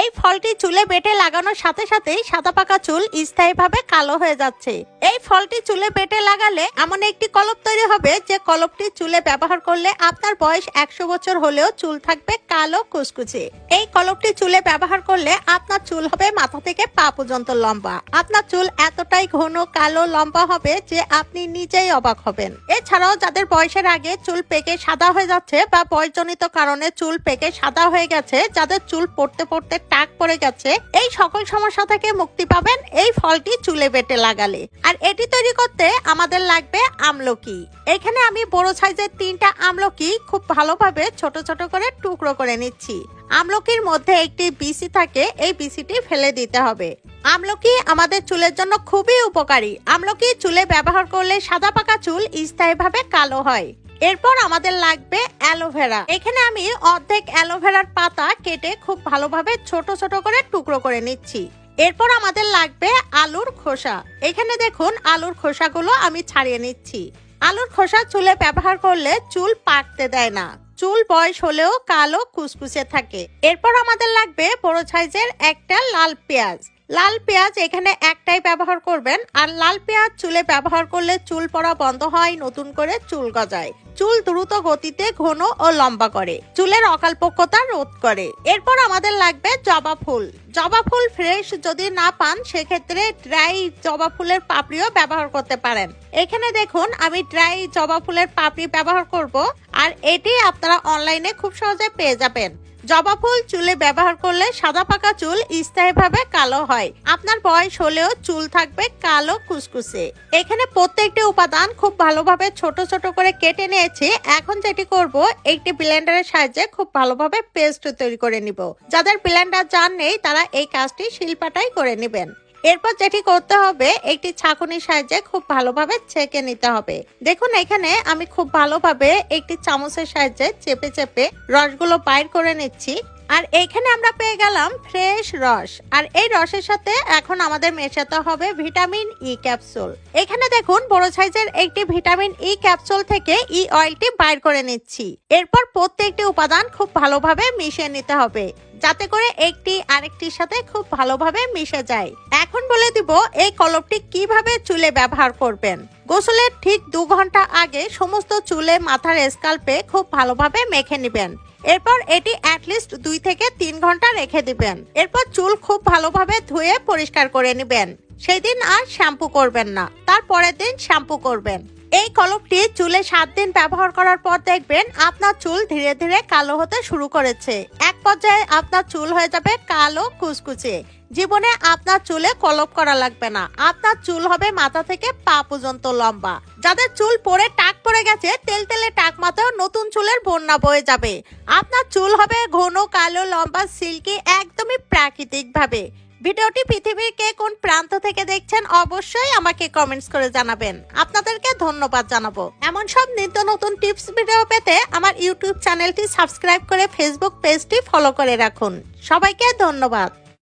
এই ফলটি চুলে বেটে লাগানোর সাথে সাথেই সাদা পাকা চুল স্থায়ীভাবে কালো হয়ে যাচ্ছে। এই ফলটি চুলে বেটে লাগালে এমন একটি কলপ তৈরি হবে যে কলপটি চুলে ব্যবহার করলে আপনার বয়স একশো বছর হলেও চুল থাকবে কালো কুচকুচে এই কলপটি চুলে ব্যবহার করলে আপনার চুল হবে মাথা থেকে পা পর্যন্ত লম্বা। আপনার চুল এতটাই ঘন, কালো, লম্বা হবে যে আপনি নিজেই অবাক হবেন। এছাড়াও যাদের বয়সের আগে চুল পেকে সাদা হয়ে যাচ্ছে বা বয়সজনিত কারণে চুল পেকে সাদা হয়ে গেছে, যাদের চুল পড়তে পড়তে টাক পড়ে গেছে, এই সকল সমস্যা থেকে মুক্তি পাবেন এই ফলটি চুলে বেটে লাগালে। আর এটি তৈরি করতে আমাদের লাগবে আমলকি। এখানে আমি বড় সাইজের তিনটা আমলকি খুব ভালোভাবে ছোট ছোট করে টুকরো করে নিচ্ছি। আমলকির মধ্যে একটি বিসি থাকে, এই বিসিটি ফেলে দিতে হবে। আমলকি আমাদের চুলের জন্য খুবই উপকারী। আমলকি চুলে ব্যবহার করলে সাদা পাকা চুল স্থায়ীভাবে কালো হয়। এরপর আমাদের লাগবে অ্যালোভেরা এখানে আমি অর্ধেক অ্যালোভেরার পাতা কেটে খুব ভালোভাবে ছোট ছোট করে টুকরো করে নিচ্ছি। এরপর আমাদের লাগবে আলুর খোসা। এখানে দেখুন আলুর খোসাগুলো আমি ছাড়িয়ে নিচ্ছি। আলুর খোসা চুলে ব্যবহার করলে চুল পাকতে দেয় না। চুল বয়স হলেও কালো কুচকুচে থাকে। এরপর আমাদের লাগবে বড় সাইজের একটা লাল পেঁয়াজ। লাল পেঁয়াজ এখানে একটাই ব্যবহার করবেন, আর লাল পেঁয়াজ চুলে ব্যবহার করলে চুল পড়া বন্ধ হয়, নতুন করে চুল গজায়। চুল দ্রুত গতিতে ঘন ও লম্বা করে, চুলের অকালপক্যতা রোধ করে। এরপর আমাদের লাগবে জবা ফুল। জবা ফুল ফ্রেশ যদি না পান, সেক্ষেত্রে ড্রাই জবা ফুলের পাপড়িও ব্যবহার করতে পারেন। এখানে দেখুন, আমি ড্রাই জবা ফুলের পাপড়ি ব্যবহার করব, আর এটি আপনারা অনলাইনে খুব সহজে পেয়ে যাবেন। জবা ফুল চুলে ব্যবহার করলে সাদা পাকা চুল স্থায়ীভাবে কালো হয়। আপনার বয়স হলেও চুল থাকবে কালো কুসকুসে। এখানে প্রত্যেকটি উপাদান খুব ভালোভাবে ছোট ছোট করে কেটে নিয়েছি। এখন যেটি করব, একটি ব্লেন্ডারের সাহায্যে খুব ভালোভাবে পেস্ট তৈরি করে নিব। যাদের ব্লেন্ডার জান নেই, তারা এই কাজটি শিল্পাটাই করে নেবেন। এরপর যেটি করতে হবে, একটি ছাঁকুনির সাহায্যে খুব ভালোভাবে ছেঁকে নিতে হবে। দেখুন, এখানে আমি খুব ভালোভাবে একটি চামচের সাহায্যে চেপে চেপে রসগুলো বাইর করে নিচ্ছি। আর এইখানে আমরা পেয়ে গেলাম ফ্রেশ রস। আর এই রসের সাথে এখন আমাদের মেশাতে হবে ভিটামিন ই ক্যাপসুল। এখানে দেখুন, বড় সাইজের একটি ভিটামিন ই ক্যাপসুল থেকে ই অয়েলটি বাইর করে নিচ্ছি। এরপর প্রত্যেকটি উপাদান খুব ভালোভাবে মিশিয়ে নিতে হবে, যাতে করে একটি আরেকটির সাথে খুব ভালোভাবে মিশে যায়। এখন বলে দিব এই কলপটি কীভাবে চুলে ব্যবহার করবেন। গোসলের ঠিক দু ঘণ্টা আগে সমস্ত চুলে মাথার স্কাল্পে খুব ভালোভাবে মেখে নেবেন। এরপর এটি অ্যাটলিস্ট দুই থেকে তিন ঘণ্টা রেখে দিবেন। এরপর চুল খুব ভালোভাবে ধুয়ে পরিষ্কার করে নেবেন। সেই দিন আর শ্যাম্পু করবেন না, তার পরের দিন শ্যাম্পু করবেন। এই কলপটি চুলে সাত দিন ব্যবহার করার পর দেখবেন আপনার চুল ধীরে ধীরে কালো হতে শুরু করেছে। পর্যায়ে আপনার চুল হয়ে যাবে কালো কুচকুচে জীবনে আপনার চুলে কলপ করা লাগবে না। আপনার চুল হবে মাথা থেকে পা পর্যন্ত লম্বা। যাদের চুল পরে টাক পড়ে গেছে, তেল তেলে টাক মাথায় নতুন চুলের বন্যা বয়ে যাবে। আপনার চুল হবে ঘন, কালো, লম্বা, সিল্কি, একদমই প্রাকৃতিক ভাবে ভিডিওটি পৃথিবীর কে কোন প্রান্ত থেকে দেখছেন অবশ্যই আমাকে কমেন্টস করে জানাবেন। আপনাদেরকে ধন্যবাদ জানাব। এমন সব নিত্য নতুন টিপস ভিডিও পেতে আমার ইউটিউব চ্যানেলটি সাবস্ক্রাইব করে ফেসবুক পেজটি ফলো করে রাখুন। সবাইকে ধন্যবাদ।